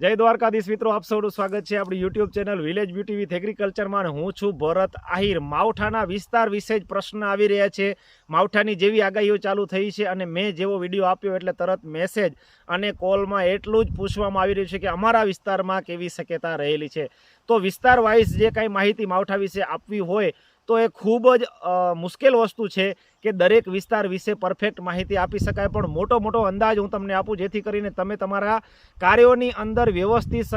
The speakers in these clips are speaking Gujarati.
જય દ્વારકાધીશ મિત્રો, આપ સૌનું સ્વાગત છે આપણી YouTube channel village beauty with એગ્રીકલ્ચરમાં હું છું ભરત આહિર. માવઠાના વિસ્તાર વિશે જ પ્રશ્ન આવી રહ્યા છે. માવઠાની જેવી આગાહીઓ ચાલુ થઈ છે અને મેં જેવો વીડિયો આપ્યો એટલે તરત મેસેજ અને કોલમાં એટલું જ પૂછવામાં આવી રહ્યું છે કે અમારા વિસ્તારમાં કેવી શક્યતા રહેલી છે. તો વિસ્તાર વાઇઝ જે કાંઈ માહિતી માવઠા વિશે આપવી હોય તો એ ખૂબ જ મુશ્કેલ વસ્તુ છે કે દરેક વિસ્તાર વિશે પરફેક્ટ માહિતી આપી શકાય. પણ મોટો મોટો અંદાજ હું તમને આપું, જેથી કરીને તમે તમારા કાર્યોની અંદર વ્યવસ્થિત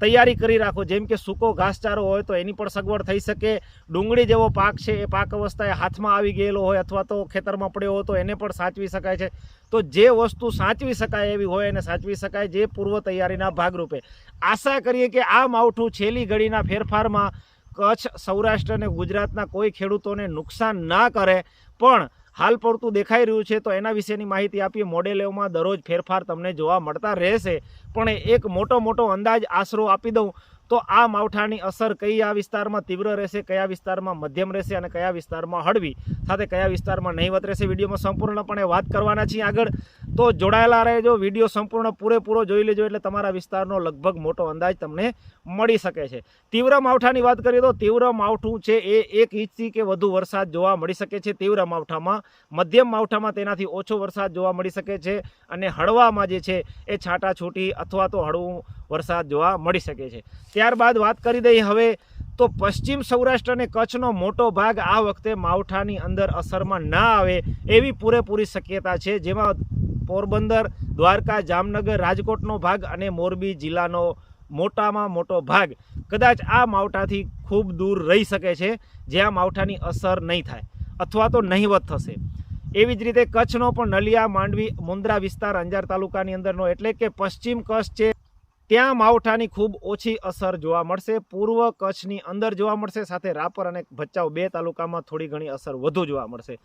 તૈયારી કરી રાખો. જેમ કે સૂકો ઘાસચારો હોય તો એની પણ સગવડ થઈ શકે. ડુંગળી જેવો પાક છે એ પાક અવસ્થાએ હાથમાં આવી ગયેલો હોય અથવા તો ખેતરમાં પડ્યો હોય તો એને પણ સાચવી શકાય છે. તો જે વસ્તુ સાચવી શકાય એવી હોય એને સાચવી શકાય, જે પૂર્વ તૈયારીના ભાગરૂપે. આશા કરીએ કે આ માવઠું છેલ્લી ઘડીના ફેરફારમાં કચ્છ, સૌરાષ્ટ્ર અને ગુજરાતના કોઈ ખેડૂતોને નુકસાન ના કરે, પણ હાલ પડતું દેખાઈ રહ્યું છે, તો એના વિશેની માહિતી આપીએ. મોડેલોમાં દરરોજ ફેરફાર તમને જોવા મળતા રહેશે. પણ એક મોટો મોટો અંદાજ આશરો આપી દઉં. તો આ માવઠાની અસર કઈ આ વિસ્તારમાં તીવ્ર રહેશે, કયા વિસ્તારમાં મધ્યમ રહેશે અને કયા વિસ્તારમાં હળવી? સાથે કયા વિસ્તારમાં નહીવત રહેશે? વિડીયોમાં સંપૂર્ણપણે વાત કરવાના છીએ આગળ. તો જોડાયેલા રહેજો, વીડિયો સંપૂર્ણ પૂરેપૂરો જોઈ લેજો એટલે તમારા વિસ્તારનો લગભગ મોટો અંદાજ તમને મળી શકે છે. તીવ્ર માવઠાની વાત કરીએ તો તીવ્ર માવઠું છે એ એક ઇંચથી કે વધુ વરસાદ જોવા મળી શકે છે. તીવ્ર માવઠામાં, મધ્યમ માવઠામાં તેનાથી ઓછો વરસાદ જોવા મળી શકે છે અને હળવામાં જે છે એ છાંટાછૂટી અથવા તો હળવું વરસાદ જોવા મળી શકે છે. ત્યારબાદ વાત કરી દઈએ હવે તો પશ્ચિમ સૌરાષ્ટ્ર અને કચ્છનો મોટો ભાગ આ વખતે માવઠાની અંદર અસરમાં ના આવે એવી પૂરેપૂરી શક્યતા છે. જેમાં પોરબંદર, દ્વારકા, જામનગર, રાજકોટનો ભાગ અને મોરબી જિલ્લાનો મોટામાં મોટો ભાગ કદાચ આ માવઠાથી ખૂબ દૂર રહી શકે છે, જ્યાં માવઠાની અસર નહીં થાય અથવા તો નહીવત થશે. એવી જ રીતે કચ્છનો પણ નલિયા, માંડવી, મુન્દ્રા વિસ્તાર અંજાર તાલુકાની અંદરનો એટલે કે પશ્ચિમ કચ્છ છે ત્યાં માવઠાની ખૂબ ઓછી અસર જોવા મળશે. પૂર્વ કચ્છની અંદર જોવા મળશે, સાથે રાપર અને ભચાઉ બે તાલુકામાં થોડી ઘણી અસર વધુ જોવા મળશે.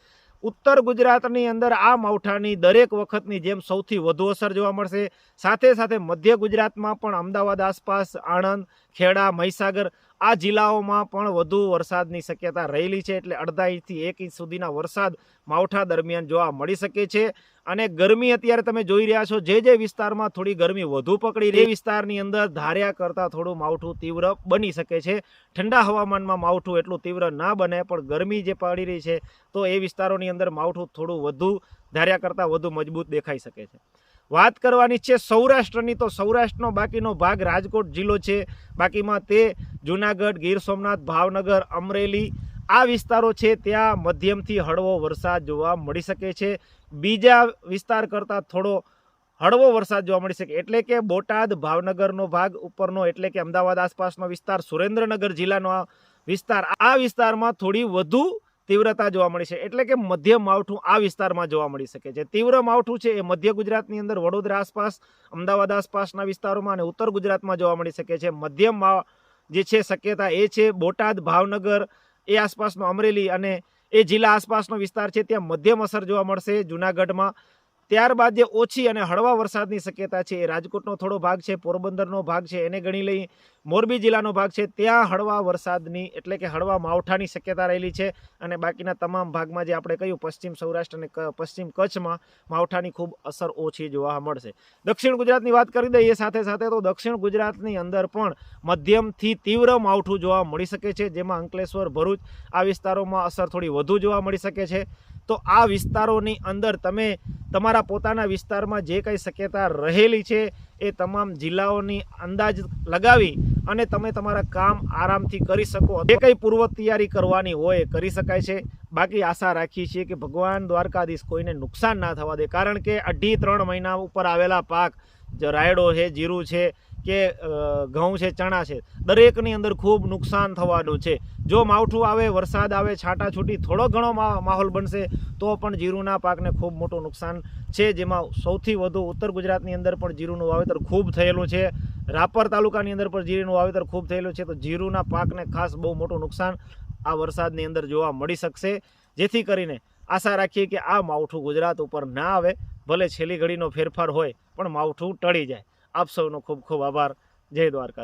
ઉત્તર ગુજરાતની અંદર આ માવઠાની દરેક વખતની જેમ સૌથી વધુ અસર જોવા મળશે. સાથે સાથે મધ્ય ગુજરાતમાં પણ અમદાવાદ આસપાસ આણંદ ખેડા, મહીસાગર આ જિલ્લાઓમાં પણ વધુ વરસાદની શક્યતા રહેલી છે એટલે અડધા ઇંચથી એક ઇંચ સુધીના વરસાદ માવઠા દરમિયાન જોવા મળી શકે છે. અને ગરમી અત્યારે તમે જોઈ રહ્યા છો, જે જે વિસ્તારમાં થોડી ગરમી વધુ પકડી રહી વિસ્તારની અંદર ધાર્યા કરતાં થોડું માવઠું તીવ્ર બની શકે છે. ઠંડા હવામાનમાં માવઠું એટલું તીવ્ર ના બને, પણ ગરમી જે પડી રહી છે, તો એ વિસ્તારોની અંદર માવઠું થોડું વધુ ધાર્યા કરતાં વધુ મજબૂત દેખાઈ શકે છે. વાત કરવાની છે સૌરાષ્ટ્રની. તો સૌરાષ્ટ્રનો બાકીનો ભાગ રાજકોટ જિલ્લો છે. બાકીમાં તે જુનાગઢ, ગીર સોમનાથ, ભાવનગર, અમરેલી આ વિસ્તારો છે. ત્યાં મધ્યમથી હળવો વરસાદ જોવા મળી શકે છે. બીજા વિસ્તાર કરતાં થોડો હળવો વરસાદ જોવા મળી શકે. એટલે કે બોટાદ, ભાવનગરનો ભાગ ઉપરનો, એટલે કે અમદાવાદ આસપાસનો વિસ્તાર, સુરેન્દ્રનગર જિલ્લાનો વિસ્તાર. આ વિસ્તારમાં થોડી વધુ તીવ્રતા જોવા મળી છે. એટલે કે મધ્યમ માવઠું આ વિસ્તારમાં જોવા મળી શકે છે. તીવ્ર માવઠું છે એ મધ્ય ગુજરાતની અંદર વડોદરા આસપાસ, અમદાવાદ આસપાસના વિસ્તારોમાં અને ઉત્તર ગુજરાતમાં જોવા મળી શકે છે. મધ્યમ જે છે શક્યતા એ છે, બોટાદ, ભાવનગર એ આસપાસનો અમરેલી અને એ જિલ્લા આસપાસનો વિસ્તાર છે. ત્યાં મધ્યમ અસર જોવા મળશે. જુનાગઢમાં ત્યારબાદ જે ઓછી અને હળવા વરસાદની શક્યતા છે, એ રાજકોટનો થોડો ભાગ છે, પોરબંદરનો ભાગ છે, એને ગણી લઈ મોરબી જિલ્લાનો ભાગ છે, ત્યાં હળવા વરસાદની એટલે કે હળવા માવઠાની શક્યતા રહેલી છે અને બાકીના તમામ ભાગમાં જે આપણે કહ્યું, પશ્ચિમ સૌરાષ્ટ્ર અને પશ્ચિમ કચ્છમાં માવઠાની ખૂબ અસર ઓછી જોવા મળશે. દક્ષિણ ગુજરાતની વાત કરી દઈએ સાથે સાથે, તો દક્ષિણ ગુજરાતની અંદર પણ મધ્યમથી તીવ્ર માવઠું જોવા મળી શકે છે, જેમાં અંકલેશ્વર, ભરૂચ આ વિસ્તારોમાં અસર થોડી વધુ જોવા મળી શકે છે. તો આ વિસ્તારોની અંદર તમે તમારા પોતાના વિસ્તારમાં જે કંઈ શક્યતા રહેલી છે એ તમામ જિલ્લાઓની અંદાજ લગાવી અને તમે તમારા કામ આરામથી કરી શકો. જે કંઈ પૂર્વ તૈયારી કરવાની હોય કરી શકાય છે. બાકી આશા રાખીએ છીએ કે ભગવાન દ્વારકાધીશ કોઈને નુકસાન ના થવા દે. કારણ કે અઢી ત્રણ મહિના ઉપર આવેલા પાક રાયડો છે, જીરું છે કે ઘઉં છે, ચણા છે, દરેકની અંદર ખૂબ નુકસાન થવાનું છે. જો માવઠું આવે, વરસાદ આવે છાંટાછૂટી થોડો ઘણો માહોલ બનશે, તો પણ જીરુના પાકને ખૂબ મોટું નુકસાન છે. જેમાં સૌથી વધુ ઉત્તર ગુજરાતની અંદર પણ જીરુનું વાવેતર ખૂબ થયેલું છે. રાપર તાલુકાની અંદર પણ જીરુનું વાવેતર ખૂબ થયેલું છે. તો જીરુના પાકને ખાસ બહુ મોટું નુકસાન આ વરસાદની અંદર જોવા મળી શકશે. જેથી કરીને આશા રાખીએ કે આ માવઠું ગુજરાત ઉપર ના આવે. ભલે છેલ્લી ઘડીનો ફેરફાર હોય, પણ માવઠું ટળી જાય. આપ સૌનો ખૂબ ખૂબ આભાર. જય દ્વારકા